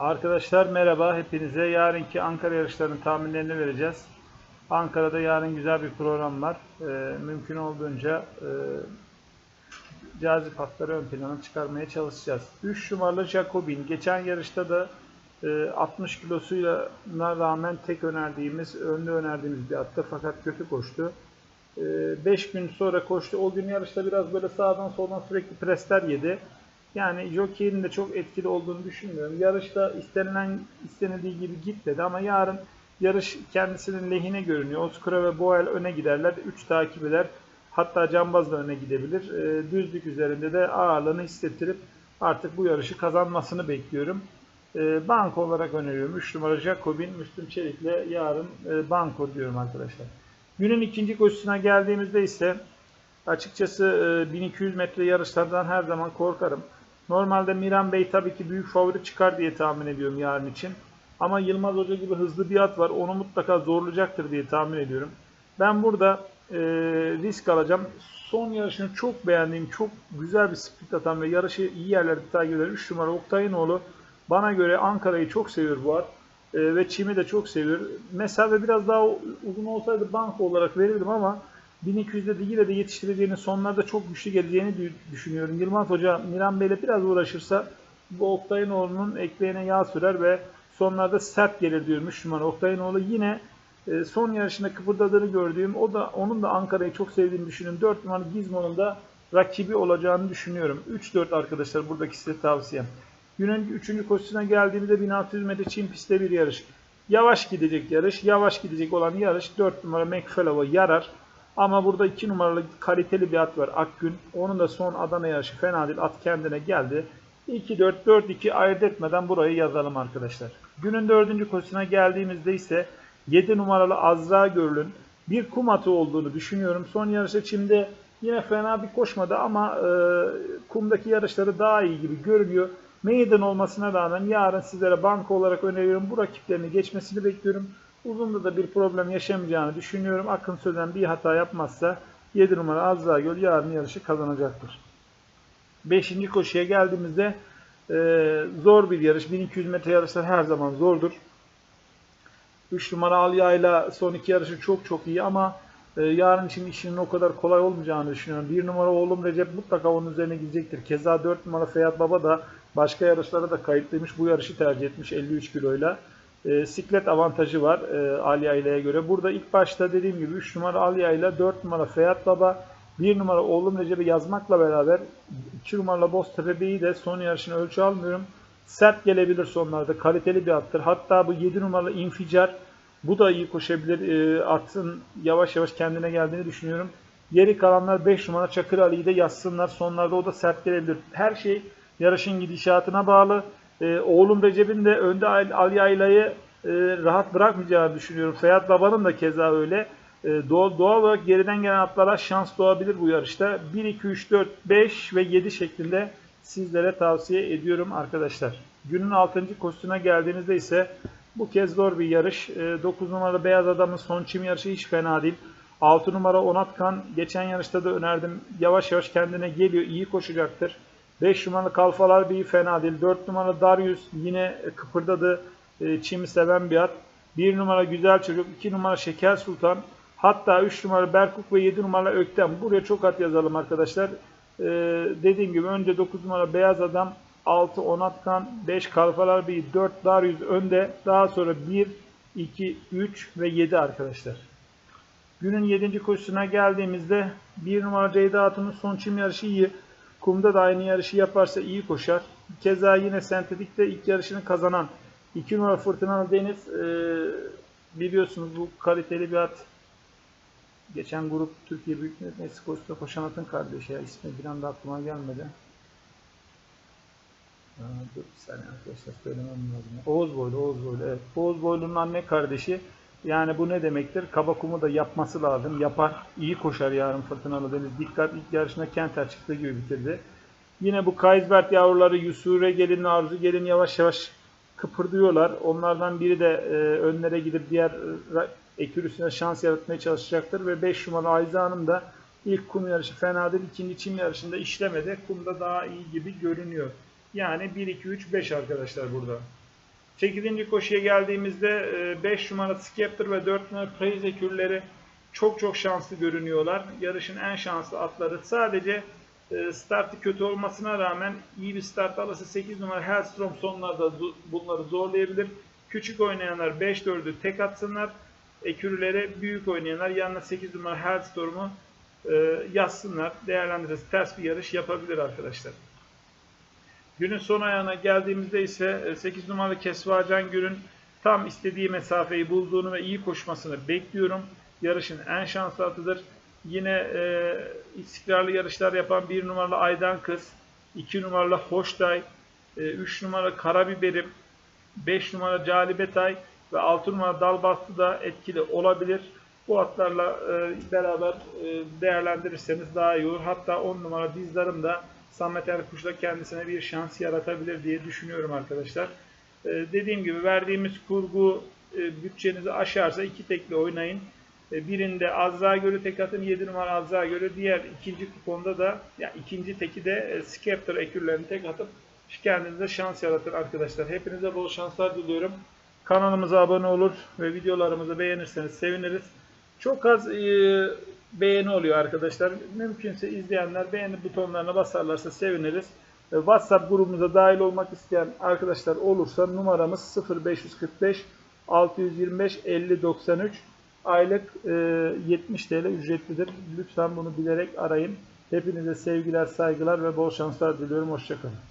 Arkadaşlar merhaba hepinize. Yarınki Ankara yarışlarının tahminlerini vereceğiz. Ankara'da yarın güzel bir program var. Ee, mümkün olduğunca e, cazip atları ön plana çıkarmaya çalışacağız. 3 numaralı Jacobin. Geçen yarışta da e, 60 kilosuyla rağmen tek önerdiğimiz, önde önerdiğimiz bir attı fakat kötü koştu. 5 gün sonra koştu. O gün yarışta biraz böyle sağdan soldan sürekli presler yedi. Yani jockey'in de çok etkili olduğunu düşünmüyorum. Yarışta istenilen istenildiği gibi gitmedi ama yarın yarış kendisinin lehine görünüyor. Oskura ve Boel öne giderler. 3 takip eder. Hatta Cambaz da öne gidebilir. E, düzlük üzerinde de ağırlığını hissettirip artık bu yarışı kazanmasını bekliyorum. E, banko olarak öneriyorum. 3 numara Jacobin, Müslüm Çelik'le yarın e, banko diyorum arkadaşlar. Günün ikinci koşusuna geldiğimizde ise açıkçası e, 1200 metre yarışlardan her zaman korkarım. Normalde Miran Bey tabii ki büyük favori çıkar diye tahmin ediyorum yarın için. Ama Yılmaz Hoca gibi hızlı bir at var. Onu mutlaka zorlayacaktır diye tahmin ediyorum. Ben burada e, risk alacağım. Son yarışını çok beğendiğim, çok güzel bir sprint atan ve yarışı iyi yerlerde takip eden 3 numara Oktay'ınoğlu bana göre Ankara'yı çok seviyor bu at. E, ve Çim'i de çok seviyor. Mesafe biraz daha uzun olsaydı banko olarak verirdim ama 1200'de de yine de yetiştireceğini, sonlarda çok güçlü geleceğini düşünüyorum. Yılmaz Hoca Miran Bey'le biraz uğraşırsa bu Oktay'ınoğlu'nun ekmeğine yağ sürer ve sonlarda sert gelir diyormuş numara. Oktay'ınoğlu yine e, son yarışında kıpırdadığını gördüğüm, o da onun da Ankara'yı çok sevdiğini düşünüyorum. 4 numaralı Gizmo'nun da rakibi olacağını düşünüyorum. 3-4 arkadaşlar buradaki size tavsiyem. Günün 3. koşusuna geldiğimizde 1600 metre Çin pistte bir yarış. Yavaş gidecek yarış. Yavaş gidecek olan yarış 4 numara McFellow'a yarar. Ama burada 2 numaralı kaliteli bir at var Akgün. Onun da son Adana yarışı fena değil. At kendine geldi. 2-4-4-2 ayırt etmeden burayı yazalım arkadaşlar. Günün 4. koşusuna geldiğimizde ise 7 numaralı Azra Görül'ün bir kum atı olduğunu düşünüyorum. Son yarışta Çim'de yine fena bir koşmadı ama e, kumdaki yarışları daha iyi gibi görünüyor. Meydan olmasına rağmen yarın sizlere banka olarak öneriyorum. Bu rakiplerini geçmesini bekliyorum. Uzunda da bir problem yaşamayacağını düşünüyorum. Akın Sözen bir hata yapmazsa 7 numara Azra Göl yarın yarışı kazanacaktır. 5. koşuya geldiğimizde e, zor bir yarış. 1200 metre yarışlar her zaman zordur. 3 numara Alya ile son iki yarışı çok çok iyi ama e, yarın için işinin o kadar kolay olmayacağını düşünüyorum. 1 numara oğlum Recep mutlaka onun üzerine gidecektir. Keza 4 numara Feyyat Baba da başka yarışlara da kayıtlıymış. Bu yarışı tercih etmiş 53 kiloyla. E, siklet avantajı var e, Alya ile'ye göre. Burada ilk başta dediğim gibi 3 numara Alya ile 4 numara Feyyat Baba, 1 numara oğlum Recep'i yazmakla beraber 2 numaralı Boztepe Bey'i de son yarışını ölçü almıyorum. Sert gelebilir sonlarda. Kaliteli bir attır. Hatta bu 7 numaralı inficar bu da iyi koşabilir. E, atın yavaş yavaş kendine geldiğini düşünüyorum. Geri kalanlar 5 numara Çakır Ali'yi de yazsınlar. Sonlarda o da sert gelebilir. Her şey yarışın gidişatına bağlı. E, oğlum Recep'in de önde Ali Ayla'yı e, rahat bırakmayacağını düşünüyorum. Feyyat Baba'nın da keza öyle. E, doğal, doğal olarak geriden gelen atlara şans doğabilir bu yarışta. 1, 2, 3, 4, 5 ve 7 şeklinde sizlere tavsiye ediyorum arkadaşlar. Günün 6. koşusuna geldiğinizde ise bu kez zor bir yarış. 9 e, numaralı Beyaz Adam'ın son çim yarışı hiç fena değil. 6 numara Onatkan geçen yarışta da önerdim. Yavaş yavaş kendine geliyor. iyi koşacaktır. 5 numaralı Kalfalar bir fena değil. 4 numaralı Darius yine kıpırdadı. E, çimi seven bir at. 1 numara Güzel Çocuk. 2 numara Şeker Sultan. Hatta 3 numara Berkuk ve 7 numara Öktem. Buraya çok at yazalım arkadaşlar. Ee, dediğim gibi önce 9 numara Beyaz Adam, 6 Onatkan, 5 Kalfalar bir 4 Darius önde. Daha sonra 1, 2, 3 ve 7 arkadaşlar. Günün 7. koşusuna geldiğimizde 1 numara Ceyda Hatun'un son çim yarışı iyi. Kumda da aynı yarışı yaparsa iyi koşar. Keza yine sentetikte ilk yarışını kazanan 2 numara Fırtınalı Deniz e, biliyorsunuz bu kaliteli bir at. Geçen grup Türkiye Büyük Millet Meclisi koşusunda koşan atın kardeşi. Ya, ismi bir anda aklıma gelmedi. Aa, dur bir saniye arkadaşlar söylemem lazım. Oğuz Boylu, Oğuz Boylu. Evet. Oğuz Boylu'nun anne kardeşi. Yani bu ne demektir? Kabakumu da yapması lazım. Yapar. iyi koşar yarın Fırtınalı Deniz. Dikkat ilk yarışında Kenter çıktığı gibi bitirdi. Yine bu Kaysbert yavruları Yusure gelin, Arzu gelin yavaş yavaş kıpırdıyorlar. Onlardan biri de e, önlere gidip diğer e, ekürüsüne şans yaratmaya çalışacaktır. Ve 5 numaralı Ayza Hanım da ilk kum yarışı fena değil. ikinci çim yarışında işlemedi. Kumda daha iyi gibi görünüyor. Yani 1, 2, 3, 5 arkadaşlar burada. 8. koşuya geldiğimizde 5 numara Skepter ve 4 numara Praise ekürleri çok çok şanslı görünüyorlar. Yarışın en şanslı atları. Sadece e, startı kötü olmasına rağmen iyi bir start alırsa 8 numara Hellstrom sonlarda bunları zorlayabilir. Küçük oynayanlar 5-4'ü tek atsınlar. Ekürülere büyük oynayanlar yanına 8 numara Hellstorm'u e, yazsınlar. Değerlendirirse ters bir yarış yapabilir arkadaşlar. Günün son ayağına geldiğimizde ise e, 8 numaralı Kesvacan Gür'ün tam istediği mesafeyi bulduğunu ve iyi koşmasını bekliyorum. Yarışın en şanslı atıdır. Yine e, istikrarlı yarışlar yapan 1 numaralı Aydan Kız, 2 numaralı Hoştay, 3 numaralı Karabiberim, 5 numara Calibetay ve 6 numara Dalbastı da etkili olabilir. Bu atlarla e, beraber e, değerlendirirseniz daha iyi olur. Hatta 10 numara Dizdarım da Samet Erkuş'la kendisine bir şans yaratabilir diye düşünüyorum arkadaşlar. E, dediğim gibi verdiğimiz kurgu e, bütçenizi aşarsa iki tekli oynayın. E, birinde Azra Gölü tek atın 7 numara Azra Gölü. Diğer ikinci kuponda da ya ikinci teki de e, Skepter ekürlerini tek atıp kendinize şans yaratın arkadaşlar. Hepinize bol şanslar diliyorum. Kanalımıza abone olur ve videolarımızı beğenirseniz seviniriz. Çok az e, beğeni oluyor arkadaşlar. Mümkünse izleyenler beğeni butonlarına basarlarsa seviniriz. E, WhatsApp grubumuza dahil olmak isteyen arkadaşlar olursa numaramız 0545 625 50 93. Aylık e, 70 TL ücretlidir. Lütfen bunu bilerek arayın. Hepinize sevgiler, saygılar ve bol şanslar diliyorum. Hoşçakalın.